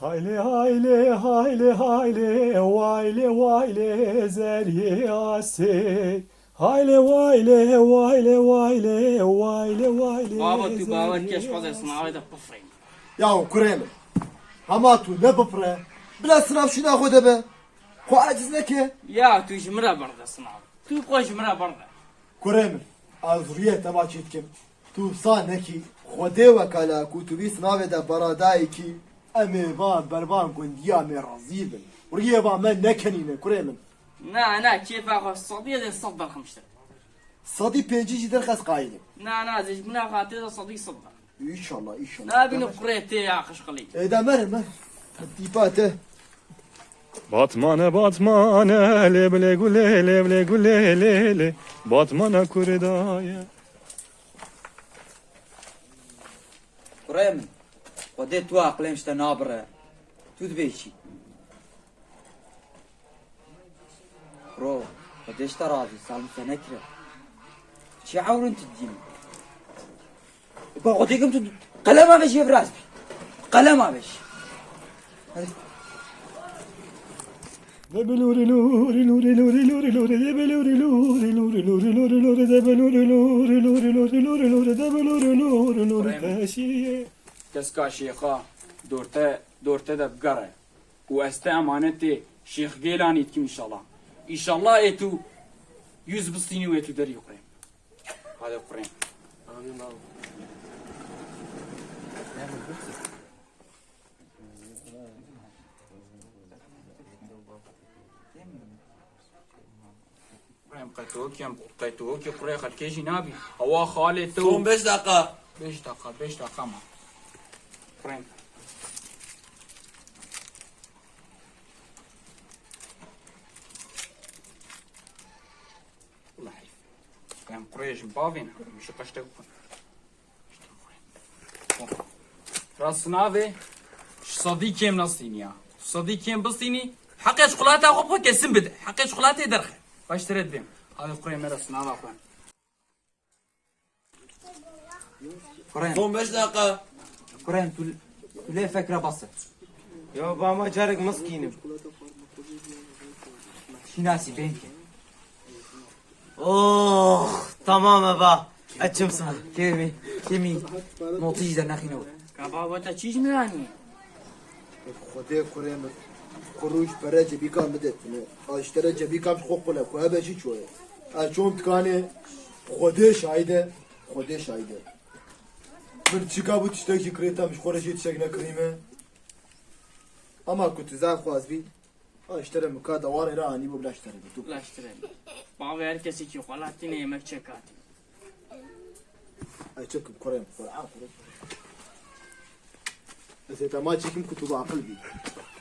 Hayle hayle hayle hayle vayle vayle zeryase Hayle vayle vayle vayle vayle vayle Baba ty baba kiedyś chodzę z małej do pofrej. Ja ukremy. Hamatu ne pofre. Bila sınav şuna koydu be. Ko aciz ne ki? Ya tu jmra barda sınav. Tu ko jmra barda. Kuremir. Azuriye tabaç etkim. Tu sa ne ki? Xwedê wekala ku tu vî sınavê de baradayî em ê van bervan gundiya me razî bin. Riyê va me nekenîne kurê min. نا نا كيف اخو الصديق ده صدر خمسة Sadî pêncî jî derxes qayînim. نا نا زي جمرة خاطر ده صديق صدر İnşallah inşallah. لا بين قريتي يا اخي شغلي E de merim me. Dîpa te. Batmane batmane leble gule leble gule lele Batmane Pa de tu aqlem šta nabra. Tu dveçi. Pro, pa de šta radi, salim se nekre. Çi avrun tiddim. Pa godikim tu kalem aveş yevraz. Kalem aveş. Hadi. Debeluri luri luri luri luri luri debeluri luri luri luri luri luri debeluri luri luri luri luri luri debeluri luri luri taşiye كسكا شيخا دورته دورته ده بقرة واستا امانتي شيخ جيلاني تكم ان شاء الله ان شاء الله ايتو يوز بسطيني ويتو دري قريم هذا قريم قريم قيتوك يم قيتوك قريم خلكيجي نابي هوا خالي تو توم بيش دقة بيش دقة بيش دقة ما قريم والله حليف قيم قريش بافين مش قشتك راس نافي صديقي من الصينية صديقي بصيني حقي شوكولاتة أخو بخو كسم بده حقي شوكولاتة درخ باش ترد بهم هذا قريم راس نافي أخوان قريم Son 5 Ülev fekrabası. Ya ba macarık mıskinim. Şinasi benki. Oh tamam baba. Açım sana. Kemi. Kemi. Notu izler nakine var. Kaba bata çiz mi yani? Kodeye kureyim. Kuruş para cebi kam bedettin. Aştere cebi kam kokula. Kuha beşi çoğu. Açım tkane. Kodeye şahide. Kodeye şahide. Брчика бу тиштаки крета миш хораши тиштак накриме. Ама ако ти захваз би, а ще реме када варе рани бу блаштаре бу тук. Блаштаре. Баве herkesi ki halatti ne yemek çek hadi. Ay çekip korayım. Kur'an kurayım. Mesela ma çekim kutubu akıl bi.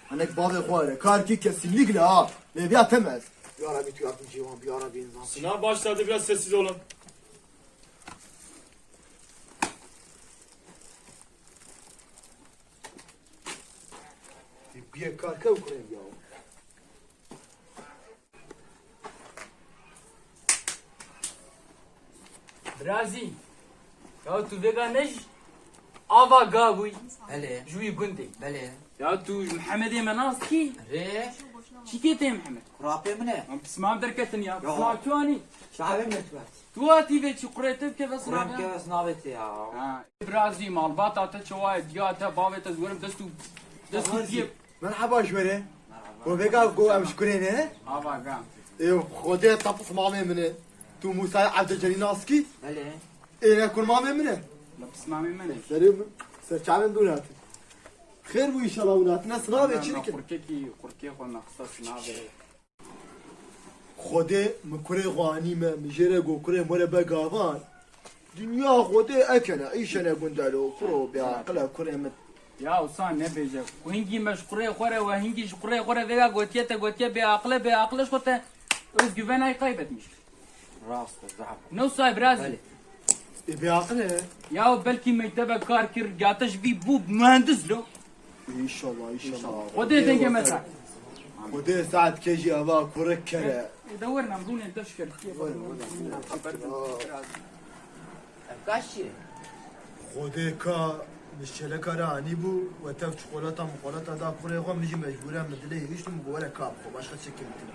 Hanek bavye kuare. Kar ki kesinlikle ha. Leviyatemez. Ya Rabbi tüyatım civan. Ya Rabbi insan. Sınav başladı biraz sessiz olun. بێکارکە و کوێنیاوە برازی یا تو بگا نج؟ آوا گاوی بله. جوی گنده بله. یا تو محمد مناس کی؟ ره. چی کیت محمد؟ قرابه منه. من بسمام درکتن یا. بسمام تو آنی؟ شعبه منه تو تو آتی به چی قرآن تب که بس رابه که بس نابت آه. آه، یا برازی مال بات آتا چوای دیا آتا باوی تزورم دستو دستو دیب Merhaba şöyle. Bu vega go am şkurene. افا قام E khode tapus mame mine. Tu Musa Abdel Jalinaski. بله E ne kur mame mine. ما بتسمع من مني Serim. Ser çamen dunat. Khair bu inşallah unat. Ne sınav geçirik. قركيكي قركي خونا خصص نافي Khode mi kure ghani me mi jere go kure more be gavan. Dünya khode ekene işene gundalo kuro be akla kure mi. يا وصان نبيجا وهنجي مش قري خورا وهنجي قري خورا فيغا قوتيتا قوتيا بعقله بعقله شوتا از جوفانا يقايبت مش راس زعب نو صايب رازي E be akla. يا بلكي ما يتبع كاركر جاتش بي بوب مهندس له İnşallah inşallah. ودي تنجي مسا Khode saat keji ava kure kere. دورنا مدون انت تشكر كاشي Khode ka مشكلة كراني بو وتف شوكولاتة مقولاتة دا كوري غو مجي مجبورة مدلي هيش تم ولا كاب خو باش خدش كلمتنا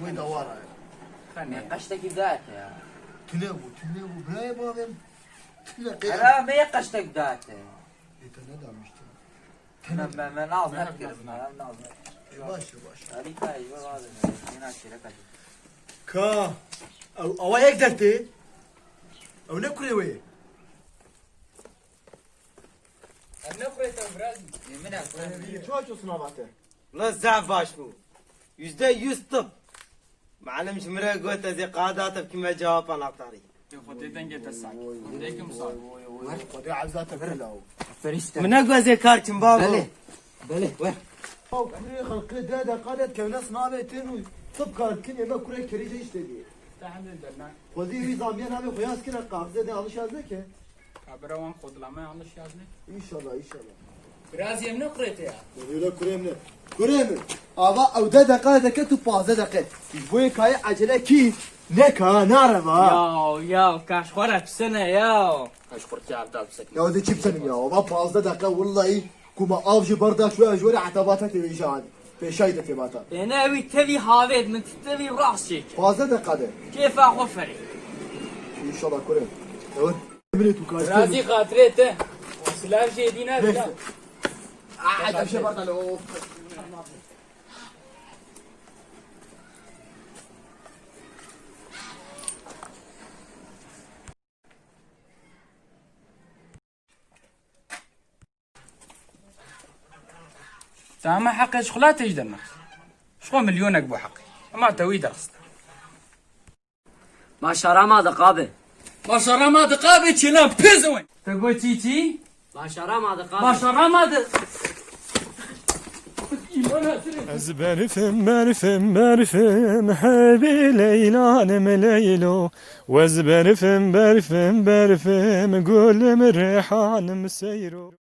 بو دوارة قشتك بدات يا تنابو تنابو براي بابم تنقي انا ما قشتك بدات تنادى مشتري انا ما ما ناظر نذكر ما ناظر باشا باشا هذيك هاي هذا هنا شركه كا او او هيك درتي او نكري وي شو شو صنابته لا الزعف باش بو yüzde yüz tıp. معلم شمرة قلت زي قادات بكما جواب انا طاري خودتن گه تساک دیگه مثال خدي عزاتك كلها فريستا من اقوى زي كارتن بابا بلي بلي وين او كوري خلق دادا قالت كم ناس نابتين طب كانت كنيا ما كوري كريجه اشتدي تحمل درنا خذي وي زامبيان هذا خياس كنا قابزه دي alış yazdı ki kabra wan kodlama yanlış yazdı inşallah inşallah biraz yemne kurete ya يقول كريم كريم ابا او دادا قالت كتب بازه دقت بوي كاي عجله كي نكا نعرفها Ya ya kaç para psene ya. kaç kurti abda bisek يا ودي تشيب سنم يا ابا بازه دقه والله كما افجي بردا شويه شويه عتباتك تبيشان في شايده تباتا Beni evi tevi havet min tevi rasi. بازه دقه Keyfe غفري. ان شاء الله كريم يقول بنيتو كاي Razi katrete. Silah şey dine قاعد طيب، امشي طيب. برضه لو تمام حقي إيش دمك شغل مليونك بو حقي؟ ما توي درست ما شرما دقابه. ما شرما دقابه چنم بيزوين تقول تي تي؟ Başaramadık abi. Başaramadık. Ezberifim berifim berifim Hebi leylanem leylo Ezberifim berifim berifim Gülüm rehanem seyro